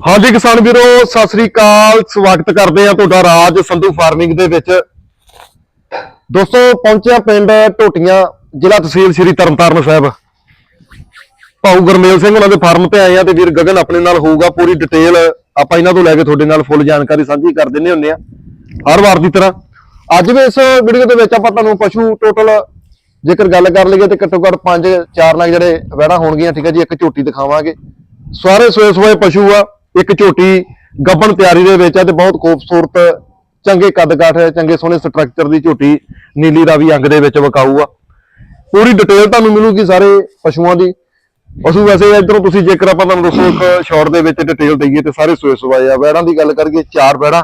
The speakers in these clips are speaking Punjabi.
ਹਾਂਜੀ ਕਿਸਾਨ ਵੀਰੋ, ਸਤਿ ਸ੍ਰੀ ਅਕਾਲ। ਸਵਾਗਤ ਕਰਦੇ ਆ ਤੁਹਾਡਾ ਰਾਜ ਸੰਧੂ ਫਾਰਮਿੰਗ ਦੇ ਵਿੱਚ। ਦੋਸਤੋ, ਪਹੁੰਚਿਆ ਪਿੰਡ ਟੋਟੀਆਂ ਜ਼ਿਲ੍ਹਾ ਤਹਿਸੀਲ ਸ੍ਰੀ ਤਰਨਤਾਰਨ ਸਾਹਿਬ। ਭਾਊ ਗੁਰਮੇਲ ਸਿੰਘ ਉਹਨਾਂ ਦੇ ਫਾਰਮ ਤੇ ਆਏ ਆ ਤੇ ਵੀਰ ਗਗਨ ਆਪਣੇ ਨਾਲ ਹੋਊਗਾ ਪੂਰੀ ਡਿਟੇਲ। ਆਪਾਂ ਇਹਨਾਂ ਤੋਂ ਲੈ ਕੇ ਤੁਹਾਡੇ ਨਾਲ ਫੁੱਲ ਜਾਣਕਾਰੀ ਸਾਂਝੀ ਕਰ ਦਿੰਨੇ ਹੁੰਨੇ ਆ ਹਰ ਵਾਰ ਦੀ ਤਰ੍ਹਾਂ। ਅੱਜ ਵੀ ਇਸ ਵੀਡੀਓ ਦੇ ਵਿੱਚ ਆਪਾਂ ਤੁਹਾਨੂੰ ਪਸ਼ੂ ਟੋਟਲ ਜੇਕਰ ਗੱਲ ਕਰ ਲਈਏ ਤੇ ਘੱਟੋ ਘੱਟ 5 4 ਨਗ ਜਿਹੜੇ ਵਹਿਣਾ ਹੋਣਗੀਆਂ, ਠੀਕ ਹੈ ਜੀ, ਇੱਕ ਝੋਟੀ ਦਿਖਾਵਾਂਗੇ। ਸਾਰੇ ਸੋਏ ਸੋਏ ਪਸ਼ੂ ਆ। ਇੱਕ ਝੋਟੀ ਗੱਬਣ ਤਿਆਰੀ ਦੇ ਵਿੱਚ ਆ ਤੇ ਬਹੁਤ ਖੂਬਸੂਰਤ, ਚੰਗੇ ਕੱਦ ਕਾਠ ਚੰਗੇ ਸੋਹਣੇ ਸਟਰਕਚਰ ਦੀ ਝੋਟੀ ਨੀਲੀ ਰਾਵੀ ਅੰਗ ਦੇ ਵਿੱਚ ਵਿਕਾਊ ਆ। ਪੂਰੀ ਡਿਟੇਲ ਤੁਹਾਨੂੰ ਮਿਲੂਗੀ ਸਾਰੇ ਪਸ਼ੂਆਂ ਦੀ। ਪਸ਼ੂ ਵੈਸੇ ਇਧਰੋਂ ਤੁਸੀਂ ਜੇਕਰ ਆਪਾਂ ਤੁਹਾਨੂੰ ਦੱਸੋ ਇੱਕ ਸ਼ਾਰਟ ਦੇ ਵਿੱਚ ਡਿਟੇਲ ਦਈਏ ਤੇ ਸਾਰੇ ਸੋਏ ਸਵਾਏ ਆ। ਵੈੜਾਂ ਦੀ ਗੱਲ ਕਰੀਏ, ਚਾਰ ਵੈੜਾਂ,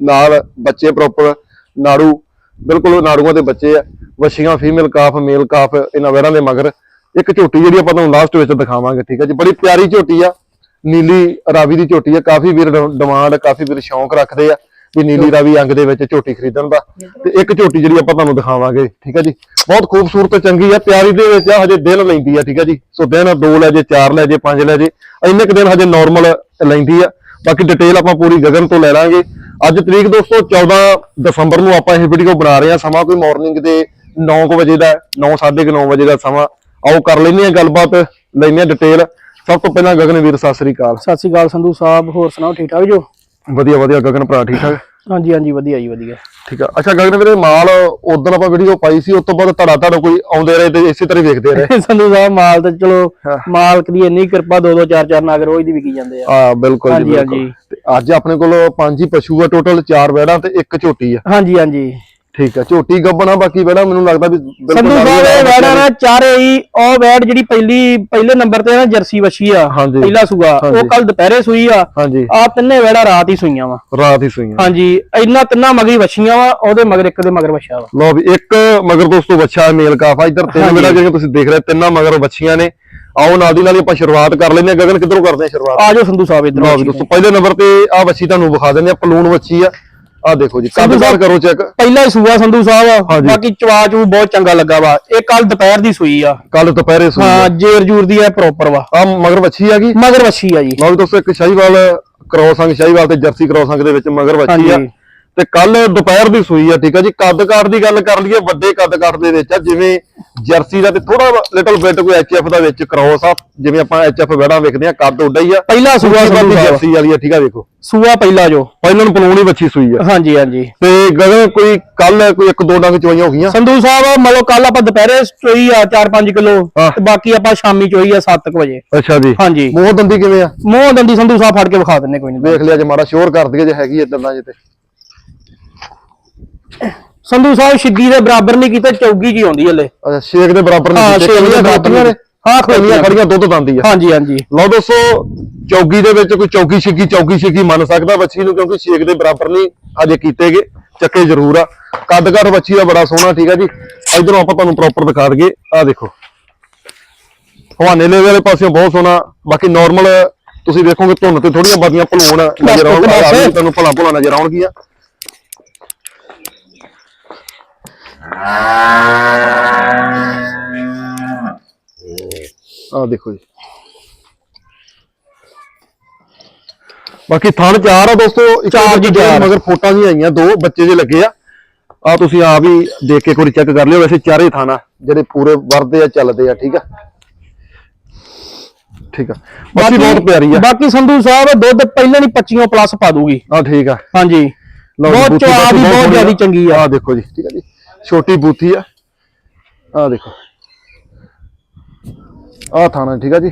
ਨਾਲ ਬੱਚੇ ਪ੍ਰੋਪਰ ਨਾੜੂ, ਬਿਲਕੁਲ ਨਾੜੂਆਂ ਦੇ ਬੱਚੇ ਆ। ਵਛੀਆਂ ਫੀਮੇਲ ਕਾਫ ਮੇਲ ਕਾਫ ਇਹਨਾਂ ਵੈੜਾਂ ਦੇ ਮਗਰ। ਇੱਕ ਝੋਟੀ ਜਿਹੜੀ ਆਪਾਂ ਤੁਹਾਨੂੰ ਲਾਸਟ ਵਿੱਚ ਦਿਖਾਵਾਂਗੇ, ਠੀਕ ਹੈ ਜੀ। ਬੜੀ ਪਿਆਰੀ ਝੋਟੀ ਆ। ਨੀਲੀ ਰਾਵੀ ਦੀ ਝੋਟੀ ਆ ਕਾਫੀ ਵੀਰ ਡਿਮਾਂਡ ਕਾਫੀ ਵੀਰ ਸ਼ੌਂਕ ਰੱਖਦੇ ਆ ਵੀ ਨੀਲੀ ਰਾਵੀ ਅੰਗ ਦੇ ਵਿੱਚ ਝੋਟੀ ਖਰੀਦਣ ਦਾ। ਤੇ ਇੱਕ ਝੋਟੀ ਜਿਹੜੀ ਆਪਾਂ ਤੁਹਾਨੂੰ ਦਿਖਾਵਾਂਗੇ ਠੀਕ ਹੈ ਜੀ? ਬਹੁਤ ਖੂਬਸੂਰਤ ਚੰਗੀ ਆ ਪਿਆਰੀ ਦੇ ਵਿੱਚ ਆ ਹਜੇ ਦਿਨ ਲੈਂਦੀ ਆ ਠੀਕ ਹੈ ਜੀ? ਸੋ ਦਿਨ ਦੋ ਲੈ ਜੇ ਚਾਰ ਲੈ ਜੇ ਪੰਜ ਲੈ ਜੇ ਇੰਨੇ ਕੁ ਦਿਨ ਹਜੇ ਨਾਰਮਲ ਲੈਂਦੀ ਆ। ਬਾਕੀ ਡਿਟੇਲ ਆਪਾਂ ਪੂਰੀ ਗਗਨ ਤੋਂ ਲੈ ਲਾਂਗੇ। ਅੱਜ ਤਰੀਕ ਦੋਸਤੋ 14 ਦਸੰਬਰ ਨੂੰ ਆਪਾਂ ਇਹ ਵੀਡੀਓ ਬਣਾ ਰਹੇ ਆ। ਸਮਾਂ ਕੋਈ ਮਾਰਨਿੰਗ ਦੇ 9 ਵਜੇ ਦਾ 9:30 ਵਜੇ ਦਾ ਸਮਾਂ। ਆਓ ਕਰ ਲੈਂਦੇ ਆ ਗੱਲਬਾਤ ਲੈਂਦੇ ਆ ਡਿਟੇਲ ਸਭ ਤੋਂ ਪਹਿਲਾਂ ਗਗਨ ਵੀਰ ਸਤਿ ਸ੍ਰੀ ਅਕਾਲ। ਸਤਿ ਸ਼੍ਰੀ ਅਕਾਲ ਸੰਧੂ ਸਾਹਿਬ ਹੋਰ ਸੁਣਾਓ ਠੀਕ ਠਾਕ ਜੋ? ਵਧੀਆ ਵਧੀਆ ਗਗਨ ਭਰਾ ਠੀਕ ਠਾਕ? ਹਾਂਜੀ ਹਾਂਜੀ ਵਧੀਆ ਜੀ ਵਧੀਆ। ਠੀਕ ਆ। ਅੱਛਾ ਗਗਨ ਵੀਰੇ ਮਾਲ ਉਦੋਂ ਆਪਾਂ ਵੀਡੀਓ ਪਾਈ ਸੀ ਉਸ ਤੋਂ ਬਾਅਦ ਧੜਾ ਧੜ ਕੋਈ ਆਉਂਦੇ ਰਹੇ ਤੇ ਇਸੇ ਤਰ੍ਹਾਂ ਹੀ ਵੇਖਦੇ ਰਹੇ? ਸੰਧੂ ਸਾਹਿਬ ਮਾਲ ਤੇ ਚਲੋ ਹਾਂ। ਮਾਲਕ ਦੀ ਇੰਨੀ ਕਿਰਪਾ ਦੋ ਦੋ ਚਾਰ ਚਾਰ ਨਾਗ ਰੋਜ਼ ਦੀ ਵਿਕੀ ਜਾਂਦੇ ਆ। ਆ ਬਿਲਕੁਲ ਜੀ ਬਿਲਕੁਲ। ਤੇ ਅੱਜ ਆਪਣੇ ਕੋਲ ਪੰਜ ਹੀ ਪਸ਼ੂ ਆ ਟੋਟਲ ਚਾਰ ਵੈੜਾਂ ਤੇ ਇੱਕ ਝੋਟੀ ਆ। ਹਾਂਜੀ ਹਾਂਜੀ। ਠੀਕ ਆ ਝੋਟੀ ਗੱਬਣਾ ਬਾਕੀ ਵੈੜਾਂ ਮੈਨੂੰ ਲੱਗਦਾ ਵੀ ਬਿਲਕੁਲ ਸੰਧੂ ਹੀ ਸਾਹਿਬ ਇਹ ਵੈੜਾਂ ਨਾ ਚਾਰੇ ਹੀ ਉਹ ਵੈੜ ਜਿਹੜੀ ਪਹਿਲੀ ਪਹਿਲੇ ਨੰਬਰ ਤੇ ਨਾ ਜਰਸੀ ਵਛੀ ਆ ਹਾਂਜੀ। ਪਹਿਲਾ ਸੂਆ ਹਾਂਜੀ। ਉਹ ਕੱਲ ਦੁਪਹਿਰੇ ਸੂਈ ਆ। ਹਾਂਜੀ। ਆ ਤਿੰਨੇ ਵੈੜਾਂ ਰਾਤ ਹੀ ਸੂਈਆਂ ਵਾ। ਰਾਤ ਹੀ ਸੂਈਆਂ। ਹਾਂਜੀ ਇੰਨਾ ਤਿੰਨਾਂ ਮਗਰੀ ਵਛੀਆਂ ਵਾ ਉਹਦੇ ਮਗਰ ਇੱਕ ਦੇ ਮਗਰ ਵਛਾ ਵਾ। ਲਓ ਵੀ ਇੱਕ ਮਗਰ ਦੋਸਤੋ ਬੱਚਾ ਹੈ ਮੇਲ ਕਾਫਾ। ਇੱਧਰ ਤਿੰਨ ਹਾਂਜੀ। ਮੇਲਾ ਜਿਹੜੀਆਂ ਤੁਸੀਂ ਦੇਖ ਰਹੇ ਤਿੰਨਾਂ ਮਗਰ ਬੱਚੀਆਂ ਨੇ। ਆਓ ਨਾਲ ਦੀ ਨਾਲ ਹੀ ਆਪਾਂ ਸ਼ੁਰੂਆਤ ਕਰ ਲੈਂਦੇ ਹਾਂ। ਗਗਨ ਕਿੱਧਰੋਂ ਕਰਦੇ ਹਾਂ ਸ਼ੁਰੂਆਤ? ਆ ਜਾਓ ਸੰਧੂ ਸਾਹਿਬ ਇਧਰ ਲਓ ਵੀ ਦੋਸਤੋ ਪਹਿਲੇ ਨੰਬਰ ਤੇ ਆ ਬੱਚੀ ਤੁਹਾਨੂੰ ਵਿਖਾ ਦਿੰਦੇ ਆ ਪਲੂਣ ਬੱਚੀ ਆ। ਆ ਦੇਖੋ ਜੀ ਸਾਹਿਬ- ਕਰੋ ਚੈੱਕ ਪਹਿਲਾ ਹੀ ਸੂਆ ਸੰਧੂ ਸਾਹਿਬ। ਹਾਂਜੀ। ਬਾਕੀ ਚਵਾ ਚੂ ਬਹੁਤ ਚੰਗਾ ਲੱਗਾ ਵਾ। ਇਹ ਕੱਲ ਦੁਪਹਿਰ ਦੀ ਸੂਈ ਆ। ਕੱਲ ਦੁਪਹਿਰੇ ਸੂਈ ਹਾਂ ਜੇਰ ਜੂਰ ਦੀ ਐ ਪ੍ਰੋਪਰ ਵਾ। ਆ ਮਗਰ ਬੱਚੀ ਆ ਗਈ? ਮਗਰ ਵੱਛੀ ਆ ਜੀ। ਲਓ ਦੋਸਤੋ ਇੱਕ ਸ਼ਾਹੀਵਾਲ ਕ੍ਰੋਸ ਅੰਗ ਸ਼ਾਹੀਵਾਲ ਤੇ ਜਰਸੀ ਕ੍ਰੋਸ ਅੰਗ ਦੇ ਵਿੱਚ ਮਗਰ ਬੱਚੀ ਆ। ਤੇ ਕੱਲ ਦੁਪਹਿਰ ਦੀ ਸੂਈ ਆ ਠੀਕ ਆ ਜੀ। ਕੱਦ ਕਾਠ ਦੀ ਗੱਲ ਕਰ ਲਈਏ ਵੱਡੇ ਕੱਦ ਕਾਠ ਦੇ ਵਿੱਚ ਆ ਜਿਵੇਂ ਜਰਸੀ ਦਾ ਤੇ ਥੋੜਾ ਲਿਟਲ ਬਿਟ ਕੋਈ ਐਚਐਫ ਦਾ ਵਿੱਚ ਕ੍ਰੋਸ ਆ ਜਿਵੇਂ ਆਪਾਂ ਐਚਐਫ ਵੜਾ ਵੇਖਦੇ ਆ ਕੱਦ ਉੱਡਾ ਹੀ ਆ। ਪਹਿਲਾ ਸੂਆ ਸਾਹਿਬ ਜਰਸੀ ਵਾਲੀ ਆ ਠੀਕ ਆ ਵੇਖੋ। ਸੂਆ ਪਹਿਲਾ ਜੋ। ਪਹਿਲਾਂ ਨੂੰ ਪਲੂਣੀ ਬੱਚੀ ਸੂਈ ਆ। ਹਾਂਜੀ ਹਾਂਜੀ। ਤੇ ਗਗਨ ਕੋਈ ਕੱਲ ਕੋਈ ਇੱਕ ਦੋ ਡੰਗ ਚੋਈਆਂ ਹੋ ਗਈਆਂ? ਸੰਧੂ ਸਾਹਿਬ ਮਤਲਬ ਕੱਲ ਆਪਾਂ ਦੁਪਹਿਰੇ ਚੋਈ ਆ 4-5 ਕਿਲੋ। ਤੇ ਬਾਕੀ ਆਪਾਂ ਸ਼ਾਮੀ ਚੋਈ ਆ 7 ਵਜੇ। ਅੱਛਾ ਜੀ। ਹਾਂਜੀ। ਮੂੰਹ ਦੰਦੀ ਕਿਵੇਂ ਆ? ਮੂੰਹ ਦੰਦੀ ਸੰਧੂ ਸਾਹਿਬ ਫੜ ਕੇ ਵਿਖਾ ਦਿੰਨੇ ਕੋਈ ਨਹੀਂ ਵੇਖ ਲਿਆ ਜੇ ਮਾੜਾ ਸ਼ੋਰ ਕਰ ਦਈਏ ਜੇ ਹੈਗੀ ਇਦਾਂ ਦਾ ਜੇ ਤੇ। ਸੰਧੂ ਸਾਹਿਬ ਛਿੱਗੀ ਦੇ ਬਰਾਬਰ ਨਹੀਂ ਕੀਤਾ ਚੌਗੀ ਜੀ ਆਉਂਦੀ ਹਲੇ। ਅੱਛਾ ਛੇਕ ਦੇ ਬਰਾਬਰ ਹਾਂ, ਨਹੀਂ ਛੇਕ ਦੇ ਬਰਾਬਰ ਖੜੀਆਂ ਨੇ। ਹਾਂ, ਖੜੀਆਂ ਖੜੀਆਂ। ਦੁੱਧ ਦੰਦੀ ਆ। ਹਾਂਜੀ ਹਾਂਜੀ। ਲਓ ਦੋਸਤੋ ਚੌਗੀ ਦੇ ਵਿੱਚ ਕੋਈ ਚੌਗੀ ਛਿੱਗੀ ਚੌਗੀ ਛਿੱਗੀ ਮੰਨ ਸਕਦਾ ਬੱਚੀ ਨੂੰ ਕਿਉਂਕਿ ਛੇਕ ਦੇ ਬਰਾਬਰ ਨਹੀਂ ਅਜੇ ਕੀਤੇਗੇ। ਚੱਕੇ ਜ਼ਰੂਰ ਆ। ਕੱਦ ਕਰ ਬੱਚੀ ਦਾ ਬੜਾ ਸੋਹਣਾ ਠੀਕ ਆ ਜੀ। ਇਧਰੋਂ ਆਪਾਂ ਤੁਹਾਨੂੰ ਪ੍ਰੋਪਰ ਦਿਖਾ ਦਈਏ। ਆ ਦੇਖੋ। ਹਵਾਨੇ ਲੈ ਵਾਲੇ ਪਾਸਿਓਂ ਬਹੁਤ ਸੋਹਣਾ। ਬਾਕੀ ਨਾਰਮਲ ਤੁਸੀਂ ਦੇਖੋਗੇ ਧੁੰਨ ਤੇ ਥੋੜੀਆਂ ਬਾਦੀਆਂ ਭਲੂਣ ਨਜ਼ਰ ਆਉਣਗੀਆਂ। ਤੁਹਾਨੂੰ ਭਲਾ ਭਲਾ ਨਜ਼ਰ ਆਉਣਗੀਆਂ। ਆ ਦੇਖੋ ਜੀ। ਬਾਕੀ ਥਣ ਚਾਰ ਆ ਦੋਸਤੋ ਚਾਰ ਜੀ, ਚਾਰ। ਮਗਰ ਫੋਟਾਂ ਵੀ ਆਈਆਂ ਦੋ ਬੱਚੇ ਜੇ ਲੱਗੇ ਆ। ਆ ਤੁਸੀਂ ਆਪ ਹੀ ਦੇਖ ਕੇ ਕੋਈ ਚੈੱਕ ਕਰ ਲਿਓ ਵੈਸੇ ਚਾਰੇ ਥਾਣਾ ਜਿਹੜੇ ਪੂਰੇ ਵਰਦੇ ਆ ਚੱਲਦੇ ਆ ਠੀਕ ਆ? ਠੀਕ ਆ। ਬਾਕੀ ਬਹੁਤ ਪਿਆਰੀ ਆ। ਬਾਕੀ ਸੰਧੂ ਸਾਹਿਬ ਦੁੱਧ ਪਹਿਲਾਂ ਨਹੀਂ 25 ਪਲੱਸ ਪਾ ਦੂਗੀ। ਆ ਠੀਕ ਆ। ਹਾਂਜੀ। ਬਹੁਤ ਦੀ ਬਾਕੀ ਬਹੁਤ ਜ਼ਿਆਦਾ ਚੰਗੀ ਆ। ਆ ਦੇਖੋ ਜੀ ਠੀਕ ਆ ਜੀ। ਛੋਟੀ ਬੂਥੀ ਆ। ਆ ਦੇਖੋ। ਆ ਥਾਣਾ ਠੀਕ ਆ ਜੀ।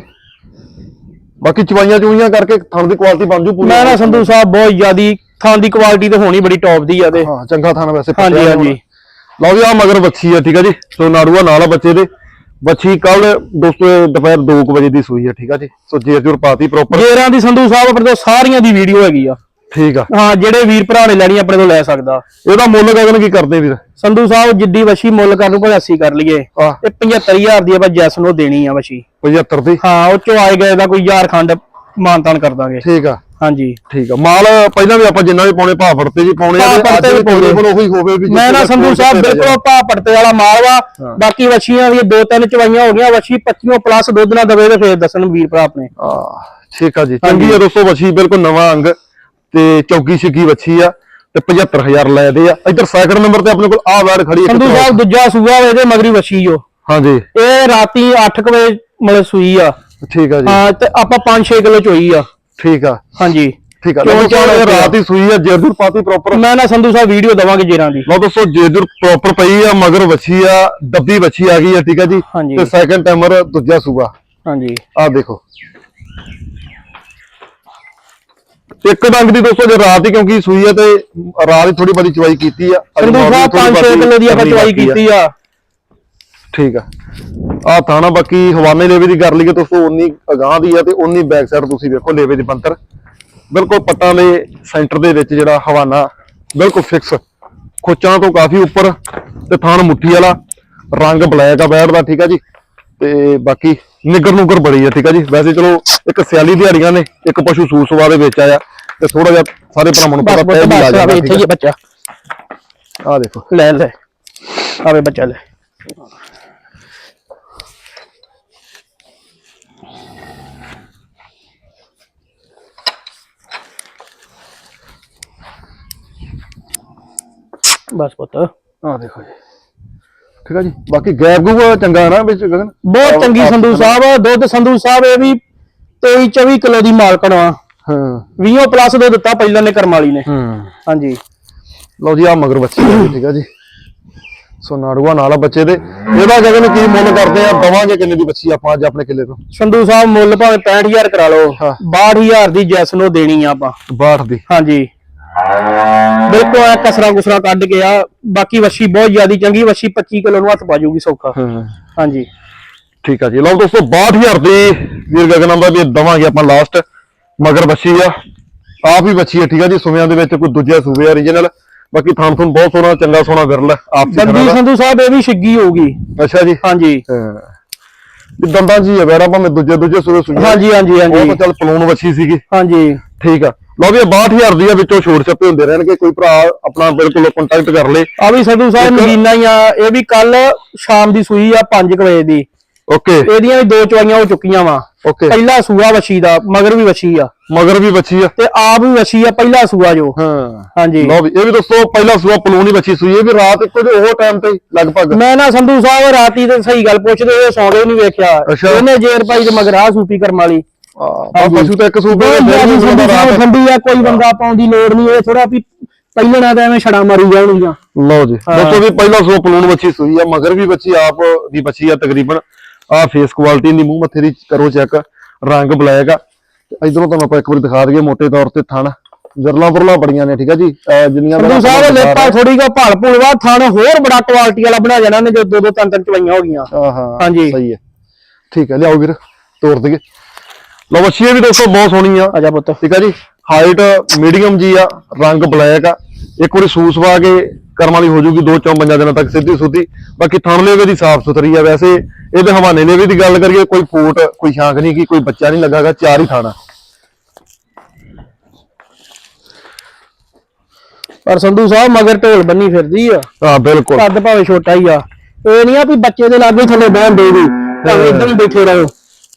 ਬਾਕੀ ਚਵਾਈਆਂ ਚੁਈਆਂ ਕਰਕੇ ਥਣ ਦੀ ਕੁਆਲਿਟੀ ਬਣ ਜੂ ਪੂਰੀ। ਮੈਂ ਨਾ ਸੰਧੂ ਸਾਹਿਬ ਬਹੁਤ ਜ਼ਿਆਦੀ ਥਾਂ ਦੀ ਕੁਆਲਿਟੀ ਤੇ ਹੋਣੀ ਬੜੀ ਟੌਪ ਦੀ ਆ ਤੇ। ਹਾਂ ਚੰਗਾ ਥਾਣਾ ਵੈਸੇ ਹਾਂਜੀ, ਹਾਂਜੀ। ਲਓ ਜੀ ਆ ਮਗਰ ਬੱਚੀ ਆ ਠੀਕ ਆ ਜੀ। ਸੋ ਨਾੜੂਆ ਨਾਲ ਆ ਬੱਚੇ ਦੇ। ਬੱਚੀ ਕੱਲ ਦੋਸਤੋ ਦੁਪਹਿਰ 2 ਵਜੇ ਦੀ ਸੂਈ ਆ ਠੀਕ ਆ ਜੀ। ਸੋ ਜੇਰ ਜੁਰ ਪਾਤੀ ਪ੍ਰੋਪਰ ਜੇਰਾਂ ਦੀ ਸੰਧੂ ਸਾਹਿਬ ਆਪਣੇ ਤੋਂ ਸਾਰੀਆਂ ਦੀ ਵੀਡੀਓ ਹੈਗੀ ਆ। ਠੀਕ ਆ। ਹਾਂ ਜਿਹੜੇ ਵੀਰ ਭਰਾ ਨੇ ਲੈਣੀ ਆਪਣੇ ਤੋਂ ਲੈ ਸਕਦਾ। ਇਹਦਾ ਮੁੱਲ ਗਗਨ ਕੀ ਕਰਦੇ ਵੀਰ? ਸੰਧੂ ਸਾਹਿਬ ਜਿੱਡੀ ਵਸ਼ੀ ਮੁੱਲ ਕਰਨ ਨੂੰ 80 ਕਰ ਲਈਏ। ਇਹ 75000 ਦੀ ਆਪਾਂ ਜੈਸ ਨੂੰ ਦੇਣੀ ਆ ਵਸ਼ੀ 75 ਦੀ? ਹਾਂ ਉਹ ਚੋਂ ਆਏ ਗਏ ਦਾ ਕੋਈ ਯਾਰ ਖੰਡ ਮਾਨਤਾਨ ਕਰ ਦਾਂਗੇ। ਠੀਕ ਆ। ਹਾਂਜੀ। ਠੀਕ ਆ। ਮਾਲ ਪਹਿਲਾਂ ਵੀ ਆਪਾਂ ਜਿੰਨਾ ਵੀ ਪਾਉਣੇ ਭਾਅ ਫੜਤੇ ਜੀ ਪਾਉਣੇ ਆ ਭਾਅ ਤੇ ਫੜਤੇ ਵੀ ਪਾਉਣੇ। ਕੋਲ ਉਹੀ ਹੋਵੇ ਵੀ ਮੈਂ ਨਾ ਸੰਧੂ ਸਾਹਿਬ ਬਿਲਕੁਲ ਭਾ ਪੜਤੇ ਵਾਲਾ ਮਾਲ ਵਾ। ਬਾਕੀ ਵਛੀਆਂ ਵੀ ਦੋ ਤਿੰਨ ਚਵਾਈਆਂ ਹੋ ਗਈਆਂ ਵਛੀ 25 ਪਲੱਸ ਦੁੱਧ ਨਾ ਦਵੇ ਤੇ ਫੇਰ ਦੱਸਣ ਵੀਰ ਭਰਾ ਆਪਣੇ। ਆ ਠੀਕ ਆ ਜੀ। ਚੰਗੀ ਆ ਦੋਸਤੋ ਵੱਛੀ ਬਿਲਕੁਲ ਨਵਾਂ ਅੰਗ। ਤੇ ਚੌਕੀ ਛਿੱਕੀ ਵੱਛੀ ਆ ਤੇ 75000 ਲੈ ਦੇ ਆ। ਇੱਧਰ ਸੈਕਿੰਡ ਨੰਬਰ ਤੇ ਆਪਣੇ ਕੋਲ ਆ ਵੈੜ ਖੜੀ ਹੈ ਸੰਧੂ ਸਾਹਿਬ ਦੂਜਾ ਸੂਆ ਵੇ ਇਹਦੇ ਮਗਰੀ ਵਛੀ ਜੋ। ਹਾਂਜੀ। ਇਹ ਰਾਤੀ 8 ਵਜੇ ਮਤਲਬ ਸੂਈ ਆ। ਠੀਕ ਆ ਜੀ। ਹਾਂ ਤੇ ਆਪਾਂ 5-6 ਕਿਲੋ ਚੋਈ ਆ। ਠੀਕ ਆ। ਹਾਂਜੀ। ਠੀਕ ਆ। ਕਿਉਂ? ਰਾਤ ਹੀ ਸੂਈ ਆ ਜੇਦੂਰ ਪਾਤੀ ਪ੍ਰੋਪਰ ਮੈਂ ਨਾ ਸੰਧੂ ਸਾਹਿਬ ਵੀਡੀਓ ਦਵਾਂਗੇ ਜੇਰਾਂ ਦੀ। ਲਓ ਦੋਸਤੋ ਜੇਦੂਰ ਪ੍ਰੋਪਰ ਪਈ ਆ ਮਗਰ ਵੱਛੀ ਆ ਡੱਬੀ ਵੱਛੀ ਆ ਗਈ ਆ ਠੀਕ ਆ ਜੀ। ਤੇ ਸੈਕਿੰਡ ਟਾਈਮਰ ਦੂਜਾ ਸੂਆ। ਹਾਂਜੀ। ਆ ਦੇਖੋ। ਇੱਕ ਡੰਗ ਦੀ ਦੋਸਤੋ ਜੇ ਰਾਤ ਹੀ ਕਿਉਂਕਿ ਸੂਈ ਆ ਤੇ ਰਾਤ ਹੀ ਥੋੜੀ ਬੜੀ ਚਵਾਈ ਕੀਤੀ ਆ ਅੱਜ ਸੰਧੂ morning ਸਾਹਿਬ ਥੋੜ੍ਹੀ 5-6 ਬਾਕੀ ਕਿਲੋ ਦੀ ਆਪਾਂ ਚਵਾਈ। ਕੀਤੀ ਆ। ਠੀਕ ਆ। ਆ ਥਾਣਾ ਬਾਕੀ ਹਵਾਨੇ ਲੇਵੇ ਦੀ ਕਰ ਲਈਏ ਦੋਸਤੋ ਉਨੀ ਅਗਾਹ ਦੀ ਆ ਤੇ ਉਨੀ ਬੈਕ ਸਾਈਡ ਤੁਸੀਂ ਵੇਖੋ ਲੇਵੇ ਦੀ ਬੰਤਰ ਬਿਲਕੁਲ ਪੱਟਾਂ ਦੇ ਸੈਂਟਰ ਦੇ ਵਿੱਚ ਜਿਹੜਾ ਹਵਾਨਾ ਬਿਲਕੁਲ ਫਿਕਸ ਖੋਚਾਂ ਤੋਂ ਕਾਫੀ ਉੱਪਰ ਤੇ ਥਾਣ ਮੁੱਠੀ ਵਾਲਾ ਰੰਗ ਬਲੈਕ ਆ ਬੈੜ ਦਾ ਠੀਕ ਆ ਜੀ। ਤੇ ਬਾਕੀ ਨਿਗਰ ਨੁਗਰ ਬੜੀ ਆ ਠੀਕ ਆ ਜੀ? ਵੈਸੇ ਚਲੋ ਇੱਕ ਸਿਆਲੀ ਦਿਹਾੜੀਆਂ ਨੇ ਇੱਕ ਪਸ਼ੂ ਸੂਸਵਾ ਦੇ ਵਿੱਚ ਆਇਆ ਤੇ ਥੋੜਾ ਜਿਹਾ ਸਾਰੇ ਭਰਾਵਾਂ ਨੂੰ ਪਤਾ ਪੈ ਵੀ ਜਾਂਦਾ ਹੀ ਆ ਬੱਚਾ ਆ। ਦੇਖੋ। ਲੈ ਲੈ। ਆਵੇ ਬੱਚਾ ਲੈ। ਬਸ ਪੁੱਤ। ਆ ਦੇਖੋ ਜੀ। ਠੀਕ ਆ ਜੀ। ਬਾਕੀ ਗੈਪ ਗੂਆ ਚੰਗਾ ਨਾ ਵਿੱਚ ਗਗਨ। ਬਹੁਤ ਚੰਗੀ ਸੰਧੂ ਸਾਹਿਬ ਦੁੱਧ ਸੰਧੂ ਸਾਹਿਬ ਇਹ ਵੀ 23 24 ਕਿਲੋ ਦੀ ਮਾਲਕਣ ਆ। ਹਾਂ। 20 ਪਲੱਸ ਦੁੱਧ ਦਿੱਤਾ ਪਹਿਲਾਂ ਨੇ ਕਰਮ ਵਾਲੀ ਨੇ। ਹੂੰ। ਹਾਂਜੀ। ਲਓ ਜੀ ਆ ਮਗਰ ਬੱਚੇ ਠੀਕ ਆ ਜੀ। ਸੋ ਨਾੜੂਆ ਨਾਲ ਆ ਬੱਚੇ ਦੇ। ਇਹਦਾ ਗਗਨ ਕੀ ਮੁੱਲ ਕਰਦੇ ਆ? ਦਵਾਂਗੇ ਕਿੰਨੇ ਦੀ ਬੱਚੀ ਆਪਾਂ ਅੱਜ ਆਪਣੇ ਕਿੱਲੇ ਤੋਂ? ਸੰਧੂ ਸਾਹਿਬ ਮੁੱਲ ਭਾਵੇਂ 65000 ਕਰਾ ਲਓ। ਹਾਂ। 62000 ਦੀ ਜੈਸ ਨੂੰ ਦੇਣੀ ਆ ਆਪਾਂ। 62 ਦੀ। ਹਾਂਜੀ। ਬਿਲਕੁਲ ਐ ਕਸਰਾ ਕੁਸਰਾ ਕੱਢ ਕੇ ਆ ਬਾਕੀ ਵੱਛੀ ਬਹੁਤ ਜ਼ਿਆਦੀ ਚੰਗੀ ਵੱਛੀ 25 ਕਿਲੋ ਨੂੰ ਹੱਥ ਪਾ ਜਾਊਗੀ ਸੌਖਾ। ਹਾਂ। ਹਾਂਜੀ। ਠੀਕ ਆ ਜੀ। ਲਓ ਦੋਸਤੋ 62000 ਦੀ ਵੀਰ ਗਗਨ ਆਂਦਾ ਵੀ ਦਵਾਂਗੇ ਆਪਾਂ ਲਾਸਟ ਮਗਰ ਬੱਚੀ ਆ। ਆਪ ਹੀ ਬੱਚੀ ਆ ਠੀਕ ਆ ਜੀ। ਸੁਮਿਆਂ ਦੇ ਵਿੱਚ ਕੋਈ ਦੂਜਾ ਸੂਬੇ ਓਰੀਜਨਲ ਬਾਕੀ ਥਾਂ ਥੂਣ ਬਹੁਤ ਸੋਹਣਾ ਚੰਗਾ ਸੋਹਣਾ ਵਿਰਲ ਆਪ ਹੀ ਦੰਦੀ ਸੰਧੂ ਸਾਹਿਬ ਇਹ ਵੀ ਛਿੱਗੀ ਹੋਊਗੀ। ਅੱਛਾ ਜੀ। ਹਾਂਜੀ। ਦੰਦਾਂ ਜੀ ਆ ਵੈਰਾ ਭਾਵੇਂ ਦੂਜੇ ਦੂਜੇ ਸੂਬੇ ਸੁਣੀ ਹਾਂਜੀ ਹਾਂਜੀ ਉਹ ਹਾਂਜੀ ਤਾਂ ਚੱਲ ਪਲੂਣ ਬੱਚੀ ਸੀਗੀ। ਹਾਂਜੀ। ਠੀਕ ਆ। ਲਓ ਵੀ ਇਹ 62000 ਦੀ ਆ ਵਿੱਚੋਂ ਛੋੜ ਛੱਪੇ ਹੁੰਦੇ ਰਹਿਣਗੇ ਕੋਈ ਭਰਾ ਆਪਣਾ ਬਿਲਕੁਲ ਕੰਟੈਕਟ ਕਰ ਲੇ। ਆ ਵੀ ਸੰਧੂ ਸਾਹਿਬ ਨਗੀਨਾ ਹੀ ਆ ਇਹ ਵੀ ਕੱਲ ਸ਼ਾਮ ਦੀ ਸੂਈ ਆ 5 ਵਜੇ ਦੀ। ਓਕੇ। ਇਹਦੀਆਂ ਵੀ ਦੋ ਚਵਾਈਆਂ ਹੋ ਚੁੱਕੀਆਂ ਵਾ। ਓਕੇ। ਪਹਿਲਾ ਸੂਆ ਵੱਛੀ ਦਾ ਮਗਰ ਵੀ ਵੱਛੀ ਆ। ਮਗਰ ਵੀ ਬੱਚੀ ਆ। ਤੇ ਆਪ ਵੀ ਵੱਛੀ ਆ ਪਹਿਲਾ ਸੂਆ ਜੋ। ਹਾਂ। ਹਾਂਜੀ। ਲਓ ਵੀ ਇਹ ਵੀ ਦੋਸਤੋ ਪਹਿਲਾ ਸੂਆ ਪਲੂਣੀ ਬੱਚੀ ਸੂਈ ਇਹ ਵੀ ਰਾਤ ਇੱਕੋ ਜਿਹੇ ਉਹ ਟਾਈਮ ਤੇ ਹੀ ਲਗਭਗ। ਮੈਂ ਨਾ ਸੰਧੂ ਸਾਹਿਬ ਰਾਤੀ ਤੇ ਸਹੀ ਗੱਲ ਪੁੱਛਦੇ ਹੋਏ ਸੌਂਦੇ ਨਹੀਂ ਵੇਖਿਆ। ਇਹਨੇ ਜੇਰ ਪਾਈ ਤੇ ਮਗਰ ਆ ਸੂਪੀ ਕਰਮ ਵਾਲੀ। ਆ ਪਸ਼ੂ ਤਾਂ ਇੱਕ ਸੂਬੇ ਦੇ ਠੰਡੀ ਆ ਕੋਈ ਬੰਦਾ ਪਾਉਣ ਦੀ ਲੋੜ ਨਹੀਂ ਇਹ ਥੋੜਾ ਵੀ ਪਹਿਲਾਂ ਨਾ ਤਾਂ ਐਵੇਂ ਛੜਾ ਮਾਰੀ ਜਾਣਗੀਆਂ। ਲਓ ਜੀ ਹਾਂ। ਦੋਸਤੋ ਵੀ ਪਹਿਲਾ ਸੂਆ ਪਲੂਣ ਬੱਚੀ ਸੂਈ ਆ ਮਗਰ ਵੀ ਬੱਚੀ ਆਪ ਦੀ ਬੱਚੀ ਆ ਤਕਰੀਬਨ। ਆ ਫੇਸ ਕੁਆਲਿਟੀ ਦੀ ਮੂੰਹ ਮੱਥੇ ਦੀ ਕਰੋ ਚੈੱਕ ਰੰਗ ਬਲੈਕ ਆ। ਤੇ ਇਧਰੋਂ ਤੁਹਾਨੂੰ ਆਪਾਂ ਇੱਕ ਵਾਰੀ ਦਿਖਾ ਦਈਏ ਮੋٹے ਤੌਰ ਤੇ ਥਣ। ਜਰਲਾ ਬਰਲਾ ਬੜੀਆਂ ਨੇ ਠੀਕ ਆ ਜੀ? ਜਿੰਨੀਆਂ ਸੰਧੂ ਸਾਹਿਬ ਲੇਪਾ ਥੋੜੀ ਕੋ ਭਲ ਭੁਲਵਾ ਥਣ ਹੋਰ ਬੜਾ ਕੁਆਲਿਟੀ ਵਾਲਾ ਬਣਾ ਜਾਣਾ ਨੇ ਜੋ ਦੋ ਦੋ ਤਿੰਨ ਤਿੰਨ ਚਵਾਈਆਂ ਹੋ ਗਈਆਂ। ਹਾਂ ਹਾਂ ਹਾਂਜੀ। ਸਹੀ ਹੈ। ਠੀਕ ਹੈ ਲਿਆਓ ਵੀਰ ਤੋੜ ਦਈਏ। ਇਹ ਵੀ ਦੋਸਤੋ ਬਹੁਤ ਸੋਹਣੀ ਆ ਆਜਾ ਪੁੱਤ। ਠੀਕ ਆ ਜੀ? ਹਾਈਟ ਮੀਡੀਅਮ ਜੀ ਆ ਰੰਗ ਬਲੈਕ ਆ। ਇੱਕ ਵਾਰੀ ਸੂਸ ਵਾ ਕੇ ਕਰਮ ਵਾਲੀ ਹੋ ਜੂਗੀ ਦੋ ਚੌਂ ਪੰਜਾਂ ਦਿਨਾਂ ਤੱਕ ਸਿੱਧੀ ਸੁੱਧੀ ਬਾਕੀ ਥਣ ਲੇਵੇ ਦੀ ਸਾਫ਼ ਸੁਥਰੀ ਆ ਵੈਸੇ। ਇਹਦੇ ਹਵਾਨੇ ਲੇਵੇ ਦੀ ਗੱਲ ਕਰੀਏ ਕੋਈ ਫੂਟ ਕੋਈ ਸ਼ਾਂਕ ਨਹੀਂ ਕੀ ਕੋਈ ਬੱਚਾ ਨਹੀਂ ਲੱਗਾਗਾ ਚਾਰ ਹੀ ਥਾਣਾ ਪਰ ਸੰਧੂ ਸਾਹਿਬ ਮਗਰ ਢੋਲ ਬੰਨੀ ਫਿਰਦੀ ਆ। ਹਾਂ ਬਿਲਕੁਲ। ਕੱਦ ਭਾਵੇਂ ਛੋਟਾ ਹੀ ਆ। ਇਹ ਨਹੀਂ ਆ ਵੀ ਬੱਚੇ ਦੇ ਲਾਗੇ ਥੱਲੇ ਬਹਿਣ ਦੇਗੀ ਭਾਵੇਂ ਇਦਾਂ ਹੀ ਬੈਠੇ ਰਹੋ।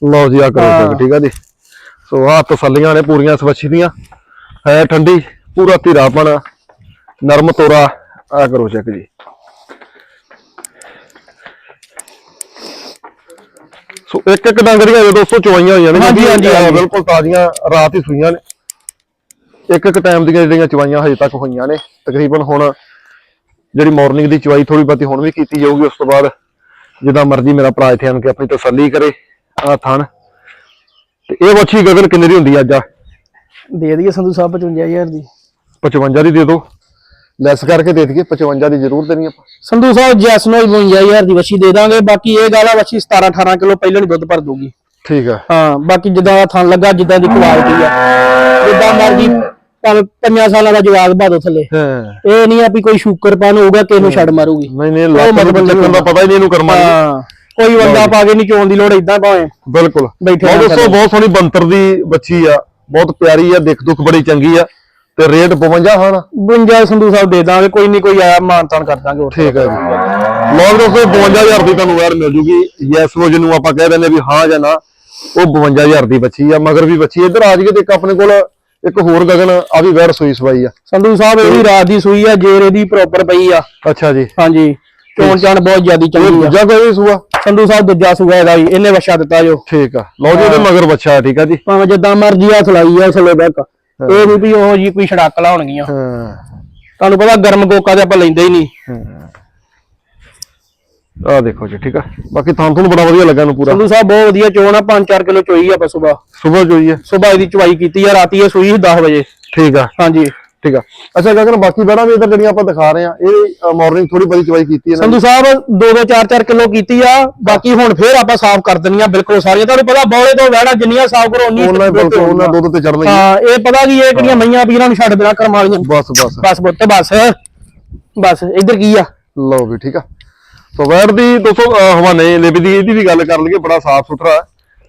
ਲਓ ਜੀ ਆ ਕਰੋ ਠੀਕ ਆ ਜੀ। ਸੋ ਆ ਤਸੱਲੀਆਂ ਨੇ ਪੂਰੀਆਂ ਸਵੱਛੀ ਦੀਆਂ। ਹੈ ਠੰਡੀ ਪੂਰਾ ਧੀਰਾਪਣ ਨਰਮ ਤੋਰਾ ਆ ਕਰੋ ਚੈੱਕ ਜੀ। ਸੋ ਇੱਕ ਇੱਕ ਡੰਗਰੀਆਂ ਦੇ ਦੋਸਤੋ ਚਵਾਈਆਂ ਹੋਈਆਂ ਨੇ ਹਾਂਜੀ, ਹਾਂਜੀ। ਬਿਲਕੁਲ ਤਾਜ਼ੀਆਂ ਰਾਤ ਹੀ ਸੂਈਆਂ ਨੇ। ਇੱਕ ਇੱਕ ਟਾਈਮ ਦੀਆਂ ਜਿਹੜੀਆਂ ਚਵਾਈਆਂ ਹਜੇ ਤੱਕ ਹੋਈਆਂ ਨੇ। ਤਕਰੀਬਨ ਹੁਣ ਜਿਹੜੀ ਮਾਰਨਿੰਗ ਦੀ ਚਵਾਈ ਥੋੜੀ ਬਹੁਤੀ ਹੁਣ ਵੀ ਕੀਤੀ ਜਾਊਗੀ ਉਸ ਤੋਂ ਬਾਅਦ ਜਿੱਦਾਂ ਮਰਜ਼ੀ ਮੇਰਾ ਭਰਾ ਇੱਥੇ ਆਣ ਕੇ ਆਪਣੀ ਤਸੱਲੀ ਕਰੇ ਆ ਥਣ। ਤੇ ਇਹ ਵੱਛੀ ਗਗਨ ਕਿੰਨੇ ਦੀ ਹੁੰਦੀ ਆ ਅੱਜ ਆ? ਦੇ ਦਈਏ ਸੰਧੂ ਸਾਹਿਬ 55000 ਦੀ। 55 ਦੀ ਦੇ ਦਿਓ। ਲੈਸ ਕਰਕੇ ਦੇ ਦਈਏ 55 ਦੀ ਜ਼ਰੂਰ ਦੇਣੀ ਆਪਾਂ। ਸੰਧੂ ਸਾਹਿਬ ਜੈਸ ਨੂੰ 55000 ਦੀ ਵੱਛੀ ਦੇ ਦਾਂਗੇ। ਬਾਕੀ ਇਹ ਗੱਲ ਆ ਵੱਛੀ 17 18 ਕਿਲੋ ਪਹਿਲਾਂ ਹੀ ਦੁੱਧ ਭਰ ਦੂਗੀ ਠੀਕ ਆ। ਹਾਂ ਬਾਕੀ ਜਿੱਦਾਂ ਦਾ ਥਣ ਲੱਗਾ ਜਿੱਦਾਂ ਦੀ ਕੁਆਲਿਟੀ ਆ। ਜਿੱਦਾਂ ਮਰਜ਼ੀ ਪੰਜਾਂ ਸਾਲਾਂ ਦਾ ਜਵਾਬ ਬਾਦੋ ਥੱਲੇ। ਹਾਂ। ਇਹ ਨਹੀਂ ਆ ਵੀ ਕੋਈ ਸ਼ੂਕਰ ਪਾਨ ਹੋਊਗਾ ਕਿ ਇਹਨੂੰ ਛੱਡ ਮਾਰੂਗੀ। ਨਹੀਂ ਨਹੀਂ ਲੱਤ ਨੂੰ ਚੱਕਣ ਦਾ ਪਤਾ ਹੀ ਨਹੀਂ ਇਹਨੂੰ ਕਰਮਾ ਹਾਂ। ਕੋਈ ਬੰਦਾ ਪਾ ਕੇ ਨਹੀਂ ਚੋਣ ਦੀ ਲੋੜ ਇਦਾਂ ਭਾਵੇਂ ਬਿਲਕੁਲ। ਬੈਠੇ ਬਹੁਤ ਦੋਸਤੋ ਬਹੁਤ ਸੋਹਣੀ ਬੰਤਰ ਦੀ ਬੱਚੀ ਆ ਬਹੁਤ ਪਿਆਰੀ ਆ ਦਿਖ ਦੁਖ ਬੜੀ ਚੰਗੀ ਆ ਤੇ ਰੇਟ 52 ਹਨ 52 ਸੰਧੂ ਸਾਹਿਬ ਦੇ ਦਾਂਗੇ ਕੋਈ ਨਹੀਂ ਕੋਈ ਆਇਆ ਮਾਨਤਾਨ ਕਰ ਦਾਂਗੇ ਠੀਕ ਆ ਜੀ। ਲੋਕ ਦੋਸਤੋ 52000 ਦੀ ਤੁਹਾਨੂੰ ਯਾਰ ਮਿਲ ਜੂਗੀ। ਯੈਸ ਉਹ ਜਿਹਨੂੰ ਆਪਾਂ ਕਹਿ ਦਿੰਦੇ ਵੀ ਹਾਂ ਜਾਂ ਨਾ ਉਹ 52000 ਦੀ ਬੱਚੀ ਆ ਮਗਰ ਵੀ ਬੱਚੀ ਇੱਧਰ ਆ ਜੀਏ ਤੇ ਇੱਕ ਆਪਣੇ ਕੋਲ ਇੱਕ ਹੋਰ ਗਗਨ ਆ ਵੀ ਵੈੜ ਸੂਈ ਸਵਾਈ ਆ। ਸੰਧੂ ਸਾਹਿਬ ਇਹ ਵੀ ਰਾਤ ਦੀ ਸੂਈ ਆ ਜੇਰ ਇਹਦੀ ਪ੍ਰੋਪਰ ਪਈ ਆ। ਅੱਛਾ ਜੀ। ਹਾਂਜੀ। ਚੋਣ ਚਾਣ ਬਹੁਤ ਜ਼ਿਆਦੀ ਚੰਗੀ ਆ। ਦੂਜਾ ਕੋਈ ਸੂਆ? ਸੰਧੂ ਸਾਹਿਬ ਦੂਜਾ ਸੂਆ ਇਹਦਾ ਵੀ ਇਹਨੇ ਵਛਾ ਦਿੱਤਾ ਜੋ ਠੀਕ ਆ। ਲਓ ਜੀ ਇਹਦੇ ਮਗਰ ਬੱਚਾ ਆ, ਠੀਕ ਆ ਜੀ। ਭਾਵੇਂ ਜਿੱਦਾਂ ਮਰਜ਼ੀ ਆ ਸਲਾਈ ਆ ਥੱਲੇ ਬੈਕ। ਇਹ ਨਹੀਂ ਵੀ ਉਹ ਜੀ ਕੋਈ ਛੜਾਕ ਲਾਉਣਗੀਆਂ ਹਾਂ। ਤੁਹਾਨੂੰ ਪਤਾ ਗਰਮ ਕੋਕਾ ਤੇ ਆਪਾਂ ਲੈਂਦੇ ਹੀ ਨਹੀਂ। ਆ ਦੇਖੋ ਜੀ ਠੀਕ ਆ। ਬਾਕੀ ਥਾਂ ਤੁਹਾਨੂੰ ਬੜਾ ਵਧੀਆ ਲੱਗਾ ਨੂੰ ਪੂਰਾ। ਸੰਧੂ ਸਾਹਿਬ ਬਹੁਤ ਵਧੀਆ ਚੋਣ ਆ 5-4 ਕਿਲੋ ਚੋਈ ਆ ਆਪਾਂ ਸਵੇਰ। ਸਵੇਰ ਜੋਈ ਹੈ ਸਵੇਰ ਇਹਦੀ ਚਵਾਈ ਕੀਤੀ ਆ ਰਾਤੀ ਇਹ ਸੂਈ ਸੀ 10 ਵਜੇ। ਠੀਕ ਆ। ਹਾਂਜੀ। ਠੀਕ ਆ। ਅੱਛਾ ਗਗਨ ਬਾਕੀ ਬੜਾ ਵੀ ਇਧਰ ਜਿਹੜੀਆਂ ਆਪਾਂ ਦਿਖਾ ਰਹੇ ਆ ਇਹ ਮਾਰਨਿੰਗ ਥੋੜੀ ਬੜੀ ਚਵਾਈ ਕੀਤੀ ਨੇ। ਸੰਧੂ ਸਾਹਿਬ 2-2 4-4 ਕਿਲੋ ਕੀਤੀ ਆ ਬਾਕੀ ਹੁਣ ਫੇਰ ਆਪਾਂ ਸਾਫ਼ ਕਰ ਦਿੰਨੀਆਂ ਬਿਲਕੁਲ ਸਾਰੀਆਂ। ਤੁਹਾਨੂੰ ਪਤਾ ਬੌਲੇ ਤੋਂ ਵਹਿਣਾ ਜਿੰਨੀਆਂ ਸਾਫ਼ ਕਰੋ ਉਨੀ ਉਹਨਾਂ ਹੀ ਬਿਲਕੁਲ ਉਹਨਾਂ ਦੁੱਧ ਤੇ ਚੜਨਗੇ ਹਾਂ ਇਹ ਪਤਾ ਕੀ ਇਹ ਕਿਹੜੀਆਂ ਮਈਆਂ ਵੀਰਾਂ ਨੂੰ ਛੱਡ ਦੇਣਾ ਕਰਮ ਵਾਲੀਆਂ। ਬਸ ਬਸ। ਬਸ ਪੁੱਤ ਬਸ। ਬਸ ਇੱਧਰ ਕੀ ਆ? ਲਓ ਵੀ ਠੀਕ ਆ। ਸੋ ਵੈਟ ਦੀ ਦੋਸਤੋ ਹਵਾਨੇ ਲਿਪ ਦੀ ਇਹਦੀ ਵੀ ਗੱਲ ਕਰ ਲਈਏ ਬੜਾ ਸਾਫ਼ ਸੁਥਰਾ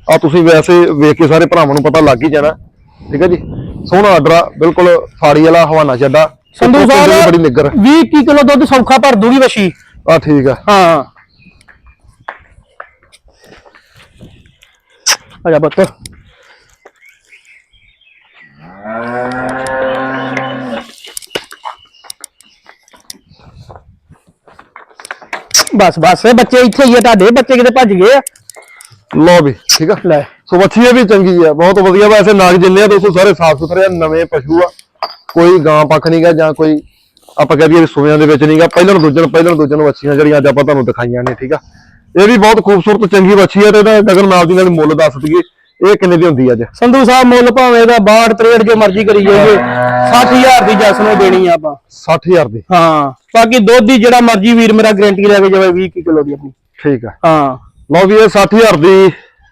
ਆ ਤੁਸੀਂ ਵੈਸੇ ਵੇਖ ਕੇ ਸਾਰੇ ਭਰਾਵਾਂ ਨੂੰ ਪਤਾ ਲੱਗ ਹੀ ਜਾਣਾ। ਠੀਕ ਹੈ ਜੀ? ਸੋਹਣਾ ਆਰਡਰ ਆ ਬਿਲਕੁਲ ਫਾੜੀ ਵਾਲਾ ਹਵਾਨਾ ਚੱਡਾ। ਸੰਧੂ ਸਾਹਿਬ ਬੜੀ ਨਿੱਗਰ 20 21 ਕਿਲੋ ਦੁੱਧ ਸੌਖਾ ਭਰ ਦੂਗੀ ਵਸ਼ੀ ਆ ਠੀਕ ਆ। ਹਾਂ। ਆਜਾ ਪੁੱਤ। ਬਸ ਬਸ ਇਹ ਬੱਚੇ ਇੱਥੇ ਹੀ ਆ ਤੁਹਾਡੇ ਬੱਚੇ ਕਿਤੇ ਭੱਜ ਗਏ ਆ। ਲਓ ਵੀ ਠੀਕ ਆ। ਲੈ। ਸੋ ਵੱਛੀ ਇਹ ਵੀ ਚੰਗੀ ਆ ਬਹੁਤ ਵਧੀਆ ਵੈਸੇ ਨਾਗ ਜਿੰਨੇ ਆ ਦੋਸਤੋ ਸਾਰੇ ਸਾਫ਼ ਸੁਥਰੇ ਆ ਨਵੇਂ ਪਸ਼ੂ ਆ। ਕੋਈ ਗਾਂ ਪੱਖ ਨਹੀਂਗਾ ਜਾਂ ਕੋਈ ਆਪਾਂ ਕਹਿ ਦਈਏ ਸੂਆਂ ਦੇ ਵਿੱਚ ਨਹੀਂਗਾ ਪਹਿਲਾਂ ਨੂੰ ਦੂਜੇ ਨੂੰ ਪਹਿਲਾਂ ਨੂੰ ਦੂਜੇ ਨੂੰ ਵੱਛੀਆਂ ਜਿਹੜੀਆਂ ਅੱਜ ਆਪਾਂ ਤੁਹਾਨੂੰ ਦਿਖਾਈਆਂ ਨੇ ਠੀਕ ਆ। ਇਹ ਵੀ ਬਹੁਤ ਖੂਬਸੂਰਤ ਚੰਗੀ ਵੱਛੀ ਆ ਤੇ ਇਹਦਾ ਗਗਨ ਨਾਲ ਦੀ ਨਾਲ ਮੁੱਲ ਦੱਸ ਦਈਏ ਇਹ ਕਿੰਨੇ ਦੀ ਹੁੰਦੀ ਅੱਜ? ਸੰਧੂ ਸਾਹਿਬ ਮੁੱਲ ਭਾਵੇਂ ਦਾ 62 63 ਜੋ ਮਰਜ਼ੀ ਕਰੀ ਜਾਈਏ 60000 ਦੀ ਜੱਸ ਨੂੰ ਦੇਣੀ ਆ ਆਪਾਂ। 60000 ਦੀ। ਹਾਂ ਬਾਕੀ ਦੁੱਧ ਦੀ ਜਿਹੜਾ ਮਰਜ਼ੀ ਵੀਰ ਮੇਰਾ ਗਾਰੰਟੀ ਲੈ ਕੇ ਜਾਵੇ 20 ਕੁ ਕਿਲੋ ਦੀ ਆਪਣੀ। ਠੀਕ ਆ। ਹਾਂ। ਲਓ ਵੀ ਇਹ 60000 ਦੀ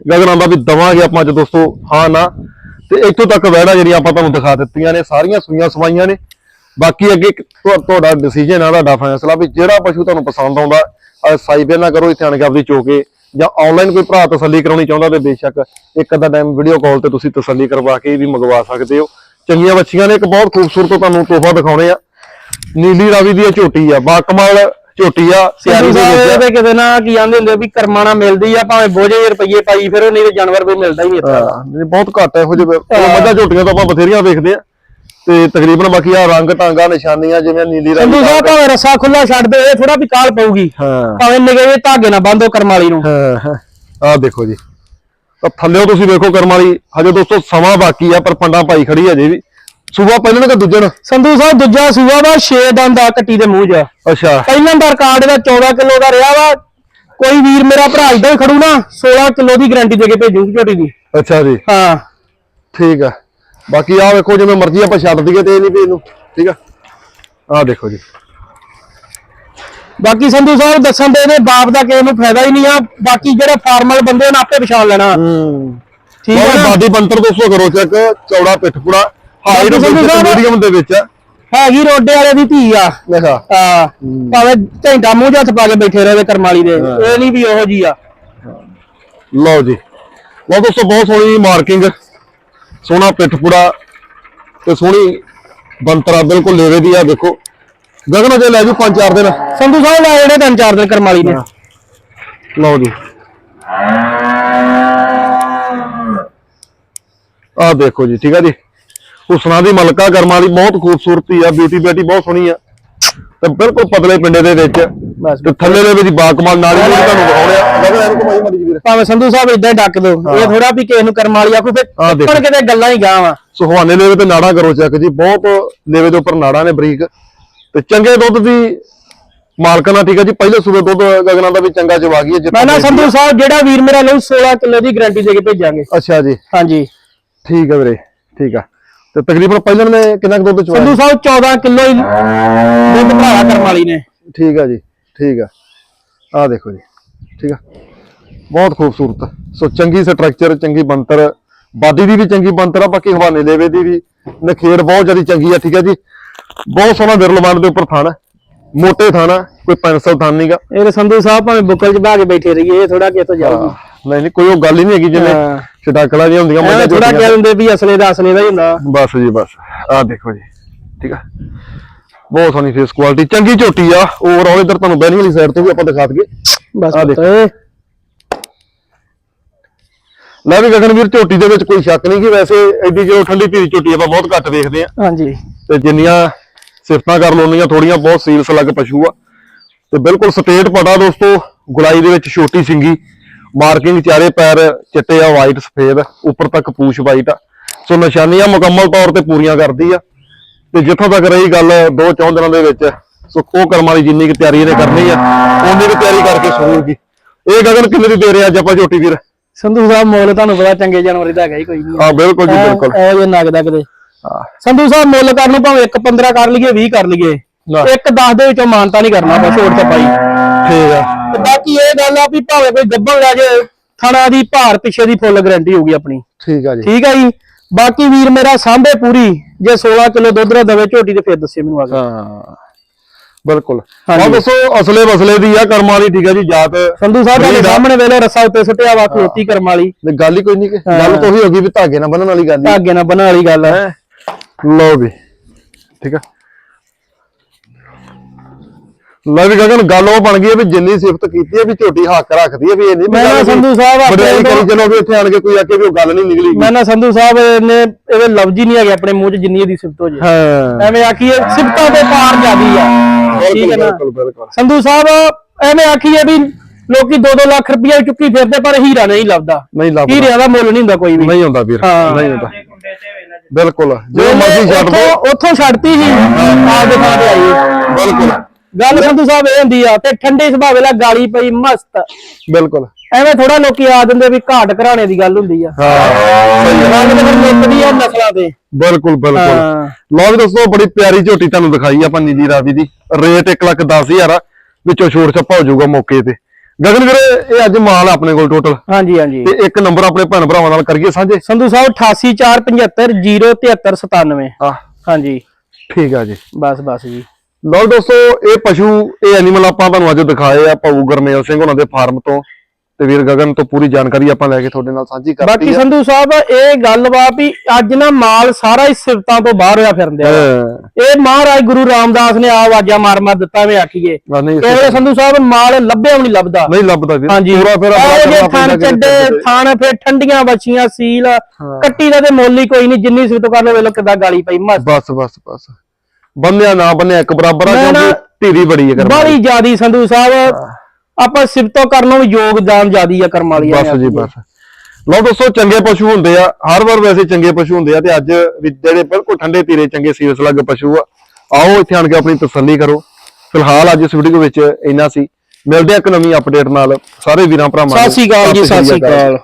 ਗਗਨ ਆਂਦਾ ਵੀ ਦਵਾਂਗੇ ਆਪਾਂ ਅੱਜ ਦੋਸਤੋ। ਹਾਂ, ਨਾ। ਤੇ ਇੱਥੋਂ ਤੱਕ ਵਹਿੜਾ ਜਿਹੜੀਆਂ ਆਪਾਂ ਤੁਹਾਨੂੰ ਦਿਖਾ ਦਿੱਤੀਆਂ ਨੇ, ਸਾਰੀਆਂ ਸੂਈਆਂ ਸਵਾਈਆਂ ਨੇ। ਬਾਕੀ ਅੱਗੇ ਤੁਹਾਡਾ ਡਿਸੀਜਨ ਆ, ਤੁਹਾਡਾ ਫੈਸਲਾ ਵੀ ਜਿਹੜਾ ਪਸ਼ੂ ਤੁਹਾਨੂੰ ਪਸੰਦ ਆਉਂਦਾ ਸਾਈ ਪਹਿਲਾਂ ਕਰੋ ਇੱਥੇ ਆਣ ਕੇ ਆਪਦੀ ਚੋਕੇ, ਜਾਂ ਆਨਲਾਈਨ ਕੋਈ ਭਰਾ ਤਸੱਲੀ ਕਰਾਉਣੀ ਚਾਹੁੰਦਾ ਤੇ ਬੇਸ਼ੱਕ ਇੱਕ ਅੱਧਾ ਟਾਈਮ ਵੀਡੀਓ ਕਾਲ ਤੇ ਤੁਸੀਂ ਤਸੱਲੀ ਕਰਵਾ ਕੇ ਵੀ ਮੰਗਵਾ ਸਕਦੇ ਹੋ। ਚੰਗੀਆਂ ਬੱਚੀਆਂ ਨੇ, ਇੱਕ ਬਹੁਤ ਖੂਬਸੂਰਤ ਤੁਹਾਨੂੰ ਤੋਹਫਾ ਦਿਖਾਉਣੇ ਆ। ਨੀਲੀ ਰਾਵੀ ਦੀ ਝੋਟੀ ਆ, ਬਾਕਮਾਲ ਝੋਟੀ ਆ ਸਿਆਰੀ ਦੇ ਵਿੱਚ ਸਾਹਿਬ ਕਿਤੇ ਨਾ ਕੀ ਆਂਦੇ ਹੁੰਦੇ ਵੀ ਕਰਮਾਣਾ ਮਿਲਦੀ ਆ ਭਾਵੇਂ ਬੋਝੇ ਰੁਪਏ ਪਾਈ ਫਿਰ ਉਹ ਨਹੀਂ ਤੇ ਜਾਨਵਰ ਕੋਈ ਮਿਲਦਾ ਹੀ ਨਹੀਂ ਇੱਥੇ। ਬਹੁਤ ਘੱਟ ਇਹੋ ਜਿਹੇ ਮੱਝਾਂ ਝੋਟੀਆਂ ਤਾਂ ਆਪਾਂ ਬਥੇਰੀਆਂ ਵੇਖਦੇ ਆ। ਤੇ ਤਕਰੀਬਨ ਬਾਕੀ ਆ ਰੰਗ ਟਾਂਗਾ ਨਿਸ਼ਾਨੀਆਂ ਜਿਵੇਂ ਨੀਲੀ ਰੰਗ ਸੰਧੂ ਸਾਹਿਬ ਭਾਵੇਂ ਰੱਸਾ ਖੁੱਲਾ ਛੱਡ ਦੇ ਇਹ ਥੋੜਾ ਵੀ ਕਾਲ ਪਊਗੀ ਭਾਵੇਂ ਨਿਗੇ ਜਿਹੇ ਧਾਗੇ ਨਾਲ ਬੰਦੋ ਕਰਮ ਵਾਲੀ ਨੂੰ। ਹਾਂ ਆ ਦੇਖੋ ਜੀ। ਤਾਂ ਥੱਲੇਓ ਤੁਸੀਂ ਵੇਖੋ ਕਰਮ ਵਾਲੀ ਹਜੇ ਦੋਸਤੋ ਸਮਾਂ ਬਾਕੀ ਆ ਪਰ ਪੰਡਾ ਪਾਈ ਖੜੀ ਹੈ ਅਜੇ ਵੀ। ਸੂਬਾ ਪਹਿਲਾਂ ਕਿ ਦੂਜੇ ਨੂੰ ਸੰਧੂ ਸਾਹਿਬ ਦੂਜਾ ਸੂਆ ਵਾ 6 ਦੰਦ ਆ ਕੱਟੀ ਦੇ ਮੂੰਹ 'ਚ ਅੱਛਾ ਪਹਿਲਾਂ ਦਾ ਰਿਕਾਰਡ ਦਾ 14 ਕਿਲੋ ਦਾ ਰਿਹਾ ਵਾ ਕੋਈ ਵੀਰ ਮੇਰਾ ਭਰਾ ਇਦਾਂ ਹੀ ਖੜੂ ਨਾ 16 ਕਿਲੋ ਦੀ ਗਾਰੰਟੀ ਦੇ ਕੇ ਭੇਜੂਗੀ ਝੋਟੀ ਦੀ ਅੱਛਾ ਜੀ ਹਾਂ ਠੀਕ ਆ ਬਾਕੀ ਆ ਵੇਖੋ ਜਿਵੇਂ ਮਰਜ਼ੀ ਆਪਾਂ ਛੱਡ ਦਈਏ ਤੇ ਇਹ ਨਹੀਂ ਵੀ ਇਹਨੂੰ ਠੀਕ ਆ ਆ ਦੇਖੋ ਜੀ ਬਾਕੀ ਸੰਧੂ ਸਾਹਿਬ ਦੱਸਣ ਦੇ ਇਹਦੇ ਬਾਪ ਦਾ ਕਿਸੇ ਨੂੰ ਫਾਇਦਾ ਹੀ ਨਹੀਂ ਆ ਬਾਕੀ ਜਿਹੜੇ ਫਾਰਮਲ ਬੰਦੇ ਉਹਨਾਂ ਆਪੇ ਪਛਾਣ ਲੈਣਾ ਹੂੰ ਠੀਕ ਨਾ? ਬਾਡੀ ਬੰਤਰ ਦੋਸਤੋ ਕਰੋ ਚੈੱਕ ਚੌੜਾ ਪਿੱਠਪੂੜਾ ਬਾਕੀ ਸੰਧੂ ਸਾਹਿਬ- ਮੀਡੀਅਮ ਦੇ ਵਿੱਚ। ਹੈਗੀ ਰੋਡੇ ਵਾਲੇ ਦੀ ਧੀ ਆ। ਦੇਖਾ। ਹਾਂ ਭਾਵੇਂ ਘੰਟਾ ਮੂੰਹ 'ਚ ਹੱਥ ਪਾ ਕੇ ਬੈਠੇ ਰਹੇ ਕਰਮ ਵਾਲੀ ਦੇ। ਇਹ ਨਹੀਂ ਵੀ ਉਹੋ ਜੀ ਆ। ਲਓ ਜੀ। ਲਓ ਦੋਸਤੋ ਬਹੁਤ ਸੋਹਣੀ ਮਾਰਕਿੰਗ ਸੋਹਣਾ ਪਿੱਠਪੂੜਾ ਤੇ ਸੋਹਣੀ ਬੰਤਰਾ ਬਿਲਕੁਲ ਲੇਵੇ ਦੀ ਆ ਦੇਖੋ। ਗਗਨ ਜੇ ਲੈ ਜੂ ਪੰਜ ਚਾਰ ਦਿਨ। ਸੰਧੂ ਸਾਹਿਬ ਲਾਏ ਜਿਹੜੇ ਤਿੰਨ ਚਾਰ ਦਿਨ ਕਰਮ ਵਾਲੀ ਨੇ ਲਓ ਜੀ। ਆ ਦੇਖੋ ਜੀ ਠੀਕ ਆ ਜੀ? ਹੁਸਨਾ ਦੀ ਮਲਕਾ ਕਰਮਾਂ ਦੀ ਬਹੁਤ ਖੂਬਸੂਰਤੀ ਆ ਬਿਊਟੀ ਬੈਟੀ ਬਹੁਤ ਸੋਹਣੀ ਆ ਤੇ ਬਿਲਕੁਲ ਪਤਲੇ ਪਿੰਡੇ ਦੇ ਵਿੱਚ ਤੇ ਥੱਲੇ ਦੇ ਵਿੱਚ ਬਾਕਮਾਲ ਨਾਲੀ ਵੀ ਤੁਹਾਨੂੰ ਦਿਖਾਉਣੇ ਆ ਗਗਨ ਇਹਨੂੰ ਕਮਾਈ ਮਾਰੀ ਵੀਰ ਭਾਵੇਂ ਸੰਧੂ ਸਾਹਿਬ ਇਦਾਂ ਹੀ ਡੱਕ ਦੋ ਇਹ ਥੋੜਾ ਵੀ ਕਿਸੇ ਨੂੰ ਕਰਮ ਵਾਲੀ ਆਖੂ ਆਹ ਫਿਰ। ਟੱਕਣ ਕਿਤੇ ਗੱਲਾਂ ਹੀ ਗਾਂ ਵਾ ਸੁਹਾਨੇ ਲੇਵੇ ਤੇ ਨਾੜਾ ਕਰੋ ਚੈੱਕ ਜੀ ਬਹੁਤ ਲੇਵੇ ਦੇ ਉੱਪਰ ਨਾੜਾ ਨੇ ਬਰੀਕ ਤੇ ਚੰਗੇ ਦੁੱਧ ਦੀ ਮਾਲਕਣਾ ਠੀਕ ਹੈ ਜੀ ਪਹਿਲੇ ਸੂਬੇ ਦੁੱਧ ਗਗਨਾਂ ਦਾ ਵੀ ਚੰਗਾ ਚਵਾ ਗਈ ਹੈ ਮੈਂ ਨਾ ਸੰਧੂ। ਸਾਹਿਬ ਜਿਹੜਾ ਵੀਰ ਮੇਰਾ ਲਊ 16 ਕਿਲੋ ਦੀ ਗਾਰੰਟੀ ਦੇ ਕੇ ਭੇਜਾਂਗੇ ਅੱਛਾ ਜੀ ਹਾਂਜੀ ਠੀਕ ਹੈ ਵੀਰੇ ਠੀਕ ਆ ਤੇ ਤਕਰੀਬਨ ਪਹਿਲਾਂ ਨੇ ਕਿੰਨਾ ਕੁ ਦੁੱਧ ਸੰਧੂ ਚਵਾਇਆ ਸਾਹਿਬ 14 ਕਿਲੋ ਹੀ ਦੁੱਧ ਭਰਾਇਆ ਕਰਮ ਵਾਲੀ ਨੇ। ਠੀਕ ਆ ਜੀ ਠੀਕ ਆ। ਆ ਦੇਖੋ ਜੀ ਠੀਕ ਆ। ਬਹੁਤ ਖੂਬਸੂਰਤ। ਸੋ ਚੰਗੀ ਸਟਰਕਚਰ ਚੰਗੀ ਬੰਤਰ ਬਾਡੀ ਦੀ ਵੀ ਚੰਗੀ ਬੰਤਰ ਆ ਬਾਕੀ ਹਵਾਨੇ ਲੇਵੇ ਦੀ ਵੀ ਨਖੇੜ ਬਹੁਤ ਜ਼ਿਆਦਾ ਚੰਗੀ ਆ ਠੀਕ ਆ ਜੀ। ਬਹੁਤ ਸੋਹਣਾ ਵਿਰਲਵੰਡ ਦੇ ਉੱਪਰ ਥਣ। ਮੋਟੇ ਥਣ ਕੋਈ ਪੈਨਸਲ ਥਣ ਨਹੀਂਗਾ ਇਹ ਸੰਧੂ ਸਾਹਿਬ ਭਾਵੇਂ ਬੁੱਕਲ 'ਚ ਬਹਾ ਕੇ ਬੈਠੇ ਰਹੀਏ ਇਹ ਥੋੜਾ ਕਿਸ ਤੋਂ ਜਾਊਗੀ। ਨਹੀਂ ਨਹੀਂ ਕੋਈ ਉਹ ਗੱਲ ਹੀ ਨਹੀਂ ਹੈਗੀ ਜਿਵੇਂ ਹਾਂ। ਛਡਾਕਲਾ ਜਿਹੀਆਂ ਹੁੰਦੀਆਂ ਐਵੇਂ ਥੋੜਾ। ਕਹਿ ਦਿੰਦੇ ਵੀ ਅਸਲੇ ਦਾ ਅਸਲੇ ਦਾ ਹੀ ਹੁੰਦਾ। ਬਸ ਜੀ ਬਸ। ਆਹ ਦੇਖੋ ਜੀ ਠੀਕ ਆ? ਬਹੁਤ ਸੋਹਣੀ ਫੇਸ ਕੁਆਲਿਟੀ ਚੰਗੀ ਝੋਟੀ ਆ। ਓਵਰਆਲ ਇਧਰ ਤੁਹਾਨੂੰ ਬੈਨੀ ਵਾਲੀ ਸਾਈਡ ਤੋਂ ਵੀ ਆਪਾਂ ਦਿਖਾ ਦਈਏ। ਬਸ ਪੁੱਤ, ਦੇਖੋ। ਲੈ ਵੀ ਗਗਨਵੀਰ ਝੋਟੀ ਦੇ ਵਿੱਚ ਕੋਈ ਸ਼ੱਕ ਨਹੀਂ ਕਿ ਵੈਸੇ ਐਡੀ ਜੋ ਠੰਡੀ ਧੀਰੀ ਝੋਟੀ ਆਪਾਂ ਬਹੁਤ ਘੱਟ ਵੇਖਦੇ ਆ। ਹਾਂਜੀ। ਤੇ ਜਿੰਨੀਆਂ ਸਿਫਤਾਂ ਕਰ ਲੋਨੀਆਂ ਥੋੜੀਆਂ ਬਹੁਤ ਸੀਲਸ ਲੱਗ ਪਸ਼ੂ ਆ। ਤੇ ਬਿਲਕੁਲ ਸਟੇਟ ਪਟਾ ਦੋਸਤੋ ਗੁਲਾਈ ਦੇ ਵਿੱਚ ਛੋਟੀ ਸਿੰਗੀ। ਮਾਰਕਿੰਗ ਚਾਰੇ ਪੈਰ ਚਿੱਟੇ ਆ ਵਾਈਟ ਸਫੇਦ ਉੱਪਰ ਤੱਕ ਪੂਛ ਵਾਈਟ ਆ। ਸੋ ਨਿਸ਼ਾਨੀਆਂ ਮੁਕੰਮਲ ਤੌਰ ਤੇ ਪੂਰੀਆਂ ਕਰਦੀ ਆ। ਤੇ ਜਿੱਥੋਂ ਤੱਕ ਰਹੀ ਗੱਲ ਦੋ ਚੌਂ ਦਿਨਾਂ ਦੇ ਵਿੱਚ ਸੋ ਕੋ ਕਰਮ ਵਾਲੀ ਜਿੰਨੀ ਕਿ ਤਿਆਰੀ ਇਹਨੇ ਕਰਨੀ ਆ ਉਨੀ ਕੁ ਤਿਆਰੀ ਕਰਕੇ ਸੁਣੂਗੀ। ਇਹ ਗਗਨ ਕਿੰਨੇ ਦੀ ਦੇ ਰਿਹਾ ਅੱਜ ਆਪਾਂ ਝੋਟੀ ਵੀਰ? ਸੰਧੂ ਸਾਹਿਬ ਮੁੱਲ ਤੁਹਾਨੂੰ ਪਤਾ ਚੰਗੇ ਜਾਨਵਰ ਦਾ ਹੈਗਾ ਹੀ ਕੋਈ ਨਹੀਂ ਹਾਂ ਬਿਲਕੁਲ ਜੀ ਬਿਲਕੁਲ। ਇਹ ਜੇ ਨਗਦਾ ਹਾਂ। ਸੰਧੂ ਸਾਹਿਬ ਮੁੱਲ ਕਰਨ ਨੂੰ ਭਾਵੇਂ 1 15 ਕਰ ਲਈਏ 20 ਕਰ ਲਈਏ। ਨਾ। ਇੱਕ 10 ਦੇ ਵਿੱਚੋਂ ਮਾਨਤਾ ਨਹੀਂ ਕਰਨਾ ਬਸ ਛੋੜ ਚਪਾਈ ਠੀਕ ਆ। ਤੇ ਬਾਕੀ ਇਹ ਗੱਲ ਆ ਵੀ ਭਾਵੇਂ ਕੋਈ ਗੱਬਣ ਲੈ ਜੇ ਥਣਾ ਦੀ ਭਾਰ ਪਿੱਛੇ ਦੀ ਫੁੱਲ ਗਾਰੰਟੀ ਹੋਊਗੀ ਆਪਣੀ। ਠੀਕ ਆ ਜੀ। ਠੀਕ ਹੈ ਜੀ? ਬਾਕੀ ਵੀਰ ਮੇਰਾ ਸਾਂਭੇ ਪੂਰੀ ਜੇ 16 ਕਿਲੋ ਦੁੱਧ ਦਾ ਦਵੇ ਝੋਟੀ ਤੇ ਫਿਰ ਦੱਸੇ ਮੈਨੂੰ ਆ ਕੇ। ਹਾਂ। ਬਿਲਕੁਲ। ਹਾਂਜੀ। ਹਾਂ ਦੱਸੋ ਅਸਲੇ ਮਸਲੇ ਦੀ ਆ ਕਰਮਾਂ ਦੀ ਠੀਕ ਆ ਜੀ ਜਾਤ। ਸੰਧੂ ਸਾਹਿਬ ਆ। ਸਾਹਮਣੇ ਵੇਲੇ ਰੱਸਾ ਉੱਤੇ ਸੁੱਟਿਆ ਵਾ ਖਲੋਤੀ ਕਰਮ ਵਾਲੀ। ਤੇ ਗੱਲ ਹੀ ਕੋਈ ਨਹੀਂ ਕਿ ਗੱਲ ਤਾਂ ਉਹੀ ਹੋ ਗਈ ਵੀ ਧਾਗੇ ਨਾਲ ਬੰਨਣ ਵਾਲੀ ਗੱਲ ਹੀ। ਧਾਗੇ ਨਾਲ ਬਣਨ ਵਾਲੀ ਗੱਲ ਹੈ? ਲਓ ਵੀ। ਠੀਕ ਆ? ਲਓ ਵੀ ਗਗਨ ਗੱਲ ਉਹ ਬਣ ਗਈ ਹੈ ਵੀ ਜਿੰਨੀ ਸਿਫਤ ਕੀਤੀ ਹੈ ਵੀ ਝੋਟੀ ਹੱਕ ਰੱਖਦੀ ਹੈ ਵੀ ਇਹ ਨਹੀਂ ਮੈਂ ਨਾ ਸੰਧੂ ਸਾਹਿਬ ਆਪਣੇ ਕਰੀ ਚਲੋ ਵੀ ਇੱਥੇ ਆਣ ਕੇ ਕੋਈ ਆ ਕੇ ਵੀ ਉਹ ਗੱਲ ਨਹੀਂ ਨਿਕਲੀ ਮੈਂ ਨਾ ਸੰਧੂ ਸਾਹਿਬ ਨੇ ਇਹਦੇ ਲਫ਼ਜ਼ ਹੀ ਨਹੀਂ ਹੈਗੇ ਆਪਣੇ ਮੂੰਹ 'ਚ ਜਿੰਨੀ ਇਹਦੀ ਸਿਫਤ ਹੋ ਜੇ। ਹਾਂ। ਐਵੇਂ ਆਖੀਏ ਸਿਫਤਾਂ ਤੋਂ ਪਾਰ ਜਾਂਦੀ ਆ। ਠੀਕ ਹੈ ਨਾ? ਸੰਧੂ ਸਾਹਿਬ ਐਵੇਂ ਆਖੀਏ ਵੀ ਲੋਕੀ 2-2 ਲੱਖ ਰੁਪਇਆ ਚੁੱਕੀ ਫਿਰਦੇ ਪਰ ਹੀਰਾ ਨਹੀਂ ਲੱਭਦਾ। ਨਹੀਂ ਲੱਭਦਾ। ਹੀਰਿਆਂ ਦਾ ਮੁੱਲ ਨਹੀਂ ਹੁੰਦਾ ਕੋਈ ਵੀ। ਨਹੀਂ ਹੁੰਦਾ ਵੀਰ ਹਾਂ। ਨਹੀਂ ਹੁੰਦਾ। ਬਿਲਕੁਲ ਜੋ ਮਰਜ਼ੀ ਛੱਡ ਦੋ ਉੱਥੋਂ ਉੱਥੋਂ ਛੱਡਤੀ ਸੀ। ਆਪ ਦੇ ਥਾਂ ਤੇ ਆਈ। ਬਿਲਕੁਲ। ਗੱਲ ਸੰਧੂ ਸਾਹਿਬ ਇਹ ਹੁੰਦੀ ਆ ਤੇ ਠੰਡੇ ਸੁਭਾਅ ਵੇਲਾ ਗਾਲੀ ਪਈ ਮਸਤ। ਬਿਲਕੁਲ। ਐਵੇਂ ਥੋੜਾ ਲੋਕੀ ਆ ਦਿੰਦੇ ਵੀ ਘਾਟ ਘਰਾਣੇ ਦੀ ਗੱਲ ਹੁੰਦੀ ਆ। ਹਾਂ। ਮੁੱਕਦੀ ਆ ਨਸਲਾਂ ਤੇ ਬਿਲਕੁਲ ਬਿਲਕੁਲ। ਲਓ ਵੀ ਦੋਸਤੋ ਬੜੀ ਪਿਆਰੀ ਝੋਟੀ ਤੁਹਾਨੂੰ ਦਿਖਾਈ ਆਪਾਂ ਨੀਲੀ ਰਾਵੀ ਦੀ। ਰੇਟ 1 ਲੱਖ 10000 ਆ ਵਿੱਚੋਂ ਛੋੜ ਛੱਪਾ ਹੋ ਜਾਊਗਾ ਮੌਕੇ ਤੇ। ਗਗਨ ਵੀਰੇ ਇਹ ਅੱਜ ਮਾਲ ਆਪਣੇ ਕੋਲ ਟੋਟਲ ਹਾਂਜੀ ਹਾਂਜੀ। ਤੇ ਇੱਕ ਨੰਬਰ ਆਪਣੇ ਭੈਣ ਭਰਾਵਾਂ ਨਾਲ ਕਰੀਏ ਸਾਂਝੇ? ਸੰਧੂ ਸਾਹਿਬ 8847507397 ਆ ਹਾਂਜੀ। ਠੀਕ ਆ ਜੀ। ਬਸ ਬਸ ਜੀ। ਲਓ ਦੋਸਤੋ ਇਹ ਪਸ਼ੂ ਇਹ ਐਨੀਮਲ ਆਪਾਂ ਤੁਹਾਨੂੰ ਅੱਜ ਦਿਖਾਏ ਆ ਭਾਊ ਗਰਮੇਲ ਸਿੰਘ ਉਹਨਾਂ ਦੇ ਫਾਰਮ ਤੋਂ। ਤੇ ਵੀਰ ਗਗਨ ਤੋਂ ਪੂਰੀ ਜਾਣਕਾਰੀ ਆਪਾਂ ਲੈ ਕੇ ਤੁਹਾਡੇ ਨਾਲ ਸਾਂਝੀ ਬਾਕੀ ਕਰਤੀ ਆ। ਸੰਧੂ ਸਾਹਿਬ ਇਹ ਗੱਲ ਵਾ ਵੀ ਅੱਜ ਨਾ ਮਾਲ ਸਾਰਾ ਹੀ ਸਿਫਤਾਂ ਤੋਂ ਬਾਹਰ ਹੋਇਆ ਫਿਰਦੇ ਆ। ਇਹ ਮਹਾਰਾਜ ਗੁਰੂ ਰਾਮਦਾਸ ਨੇ ਆ ਆਵਾਜ਼ਾਂ ਮਾਰ ਮਾਰ ਦਿੱਤਾ ਵੇ ਆਖੀਏ। ਵੇਲੇ ਸੰਧੂ ਸਾਹਿਬ ਮਾਲ ਲੱਭਿਆ ਵੀ ਨਹੀਂ ਲੱਭਦਾ। ਨਹੀਂ ਲੱਭਦਾ ਵੀਰ। ਪੂਰਾ ਫਿਰ ਇਹ ਥਣ ਚੱਡੇ ਥਣ ਫਿਰ ਠੰਡੀਆਂ ਬੱਚੀਆਂ ਸੀਲ। ਕੱਟੀ ਦਾ ਤੇ ਮੁੱਲ ਕੋਈ ਨਹੀਂ ਜਿੰਨੀ ਸਿਫਤ ਕਰ ਲੋ ਵੇਲੇ ਕਿਦਾਂ ਗਾਲੀ ਪਈ ਮਸ ਬਸ ਬਸ ਬਸ। ਬੰਨਿਆ ਨਾ ਬੰਨਿਆ ਇੱਕ ਬਰਾਬਰ ਆ ਮੈਂ ਨਾ- ਕਿਉਂਕਿ ਧੀਰੀ ਬੜੀ ਹੈ ਕਰਮ ਬੜੀ ਜਿਆਦੀ ਸੰਧੂ ਸਾਹਿਬ ਆਪਾਂ ਸਿਫਤੋਂ ਕਰਨ ਨੂੰ ਯੋਗਦਾਨ ਜਿਆਦੀ ਆ ਕਰਮ ਵਾਲੀ ਬਸ ਜੀ ਬਸ। ਲਓ ਦੋਸਤੋ ਚੰਗੇ ਪਸ਼ੂ ਹੁੰਦੇ ਆ। ਹਰ ਵਾਰ ਵੈਸੇ ਚੰਗੇ ਪਸ਼ੂ ਹੁੰਦੇ ਆ ਤੇ ਅੱਜ ਵੀ ਜਿਹੜੇ ਬਿਲਕੁਲ ਠੰਡੇ ਧੀਰੇ ਚੰਗੇ ਸੀਰਸ ਲੱਗ ਪਸ਼ੂ ਆ। ਆਓ ਇੱਥੇ ਆਣ ਕੇ ਆਪਣੀ ਤਸੱਲੀ ਕਰੋ। ਫਿਲਹਾਲ ਅੱਜ ਇਸ ਵੀਡੀਓ ਵਿੱਚ ਇੰਨਾ ਸੀ। ਮਿਲਦੇ ਆ ਇੱਕ ਨਵੀਂ ਅਪਡੇਟ ਨਾਲ। ਸਾਰੇ ਵੀਰਾਂ ਭਰਾਵਾਂ ਨੂੰ ਸਤਿ ਸ਼੍ਰੀ ਅਕਾਲ ਜੀ ਸਤਿ ਸ਼੍ਰੀ ਅਕਾਲ।